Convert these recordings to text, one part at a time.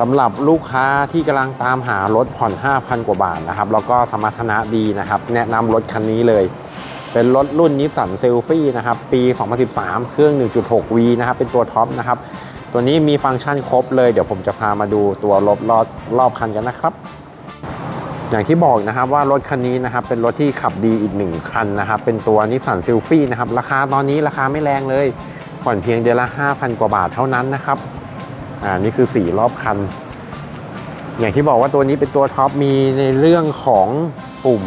สำหรับลูกค้าที่กำลังตามหารถผ่อน 5,000 กว่าบาทนะครับ แล้วก็สมรรถนะดีนะครับ แนะนำรถคันนี้เลย เป็นรถรุ่นนิสสันเซลฟี่นะครับ ปี 2013 เครื่อง 1.6V นะครับ เป็นตัวท็อปนะครับ ตัวนี้มีฟังก์ชันครบเลย เดี๋ยวผมจะพามาดูตัวรถรอบรอบคันกันนะครับ อย่างที่บอกนะครับว่ารถคันนี้นะครับ เป็นรถที่ขับดีอีกหนึ่งคันนะครับ เป็นตัวนิสสันซิลฟี่นะครับ ราคาตอนนี้ราคาไม่แรงเลย ผ่อนเพียงเดือนละ 5,000 กว่าบาทเท่านั้นนะครับ อ่านี่คือ4รอบคัน อย่างที่บอกว่าตัวนี้เป็นตัวท็อปมีในเรื่องของปุ่ม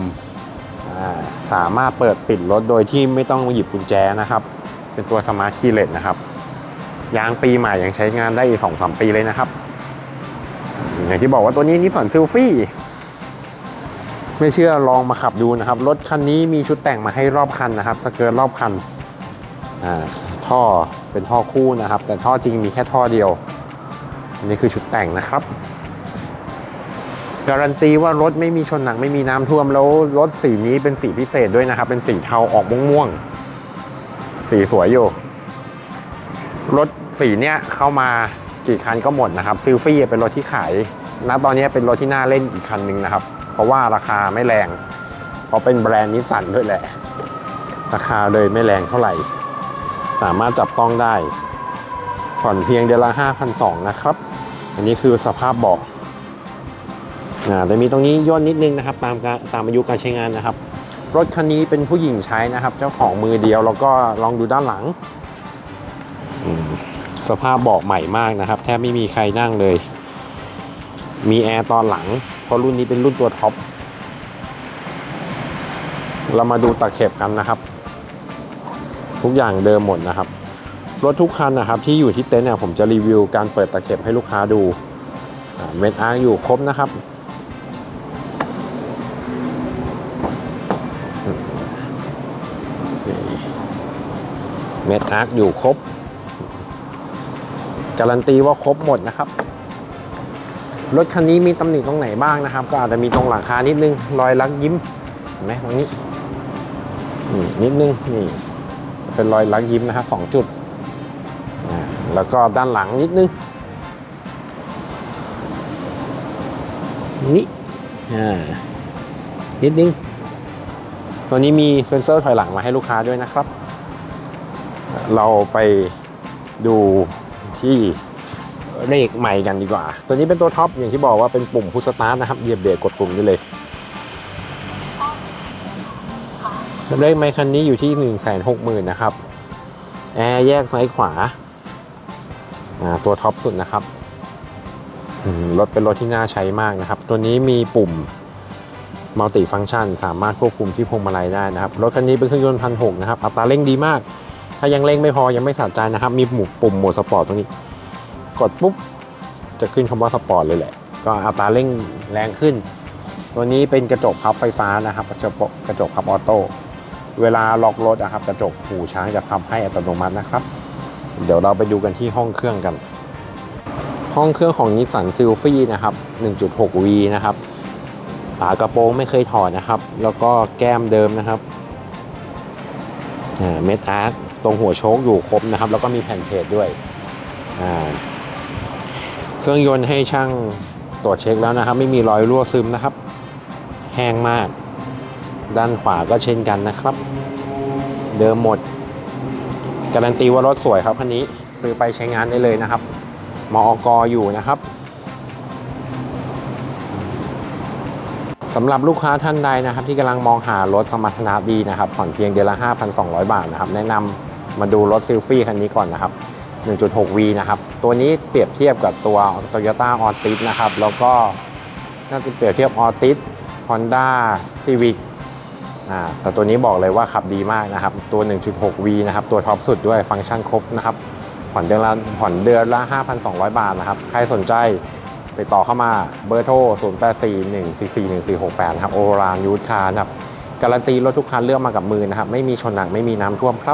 สามารถเปิดปิดรถโดยที่ไม่ต้องหยิบกุญแจนะครับ เป็นตัวสมาร์ทคีย์เลสนะครับ ยางปีใหม่ยังใช้งานได้อีกสองสามปีเลยนะครับ อย่างที่บอกว่าตัวนี้นิสสันซิลฟี่ไม่เชื่อลองมาขับดูนะครับ รถคันนี้มีชุดแต่งมาให้รอบคันนะครับ สเกิร์ตรอบคันอ่าท่อเป็นท่อคู่นะครับ แต่ท่อจริงมีแค่ท่อเดียว นนี้คือชุดแต่งนะครับ การันตีว่ารถไม่มีชนหนักไม่มีน้ำท่วมแล้วรถสีนี้เป็นสีพิเศษด้วยนะครับ เป็นสีเทาออกม่วงๆสีสวยอยู่ รถสีเนี้ยเข้ามากี่คันก็หมดนะครับซิลฟี่เป็นรถที่ขายณตอนนี้เป็นรถที่น่าเล่นอีกคันหนึ่งนะครับ เพราะว่าราคาไม่แรง เพราะเป็นแบรนด์นิสสันด้วยแหละ ราคาเลยไม่แรงเท่าไหร่ สามารถจับต้องได้ผ่อนเพียงเดือนละ5,200นะครับ อันนี้คือสภาพเบาะอ่าแต่มีตรงนี้ย่นนิดนึงนะครับ ตามการตามอายุการใช้งานนะครับ รถคันนี้เป็นผู้หญิงใช้นะครับ เจ้าของมือเดียวแล้วก็ลองดูด้านหลัง สภาพเบาะใหม่มากนะครับ แทบไม่มีใครนั่งเลย มีแอร์ตอนหลัง เพราะรุ่นนี้เป็นรุ่นตัวท็อปเรามาดูตะเข็บกันนะครับ ทุกอย่างเดิมหมดนะครับ รถทุกคันนะครับที่อยู่ที่เต็นท์เนี่ยผมจะรีวิวการเปิดตะเข็บให้ลูกค้าดูเม็ดอาร์อยู่ครบนะครับ เม็ดอาร์อยู่ครบ การันตีว่าครบหมดนะครับ รถคันนี้มีตำหนิตรงไหนบ้างนะครับ ก็อาจจะมีตรงหลังคานิดนึง รอยลักยิ้มเห็นไหมตรงนี้นี่นิดนึงนี่เป็นรอยลักยิ้มนะครับสองจุด แล้วก็ด้านหลังนิดนึง นี่อ่านิดนึง ตัวนี้มีเซ็นเซอร์ถอยหลังมาให้ลูกค้าด้วยนะครับ เราไปดูที่เลขใหม่กันดีกว่า ตัวนี้เป็นตัวท็อปอย่างที่บอกว่าเป็นปุ่มพุชสตาร์ทนะครับเหยียบเบรกกดปุ่มได้เลยเลขไมค์คันนี้อยู่ที่ 1 6 0 0 0 0 นะครับ แอร์แยกซ้ายขวา ตัวท็อปสุดนะครับรถเป็นรถที่น่าใช้มากนะครับ ตัวนี้มีปุ่มมัลติฟัง c t ชัน สามารถควบคุมที่พวงมาลัยได้นะครับ รถคันนี้เป็นเครื่องยนต์พันหนะครับ อัตราเร่งดีมาก ถ้ายังเร่งไม่พอยังไม่สะใจนะครับ มีปุ่มปุ่มโหมดสปอร์ตตรงนี้ กดปุ๊บ จะขึ้นคำว่าสปอร์ตเลยแหละ ก็อัตราเร่งแรงขึ้น ตัวนี้เป็นกระจกพับไฟฟ้านะครับ กระจกกระจกพับออโต้ เวลาล็อกรถนะครับ กระจกหูช้างจะพับให้อัตโนมัตินะครับ เดี๋ยวเราไปดูกันที่ห้องเครื่องกัน ห้องเครื่องของ Nissan s y l p h e นะครับ 1.6V นะครับฝากระโปรงไม่เคยถอดนะครับ แล้วก็แก้มเดิมนะครับเมทอาร์ตตรงหัวโชคอยู่ครบนะครับ แล้วก็มีแผ่นเพจด้วย เครื่องยนต์ให้ช่างตรวจเช็คแล้วนะครับ ไม่มีรอยรั่วซึมนะครับ แห้งมาก ด้านขวาก็เช่นกันนะครับ เดิมหมด การันตีว่ารถสวยครับคันนี้ซื้อไปใช้งานได้เลยนะครับมอกอยู่นะครับสำหรับลูกค้าท่านใดนะครับ ที่กำลังมองหารถสมรรถนะดีนะครับ ผ่อนเพียงเดือนละ 5,200 บาทนะครับ แนะนำมาดูรถซิลฟี่คันนี้ก่อนนะครับ 1.6V นะครับ ตัวนี้เปรียบเทียบกับตัว Toyota a l t i s นะครับ แล้วก็น่าจะเปรียบเทียบ a l t i s Honda Civic อ่าแต่ตัวนี้บอกเลยว่าขับดีมากนะครับ ตัว 1.6V นะครับ ตัวท็อปสุดด้วยฟังก์ชันครบนะครับ ผ่อนเดือนละผ่อนเดือนละ 5,200 บาทนะครับ ใครสนใจติดต่อเข้ามาเบอร์โทร 0841441468นะครับ โอรานยูทคาร์นะครับ การันตีรถทุกคันเลือกมากับมือนะครับ ไม่มีชนหนักไม่มีน้ำท่วมครับ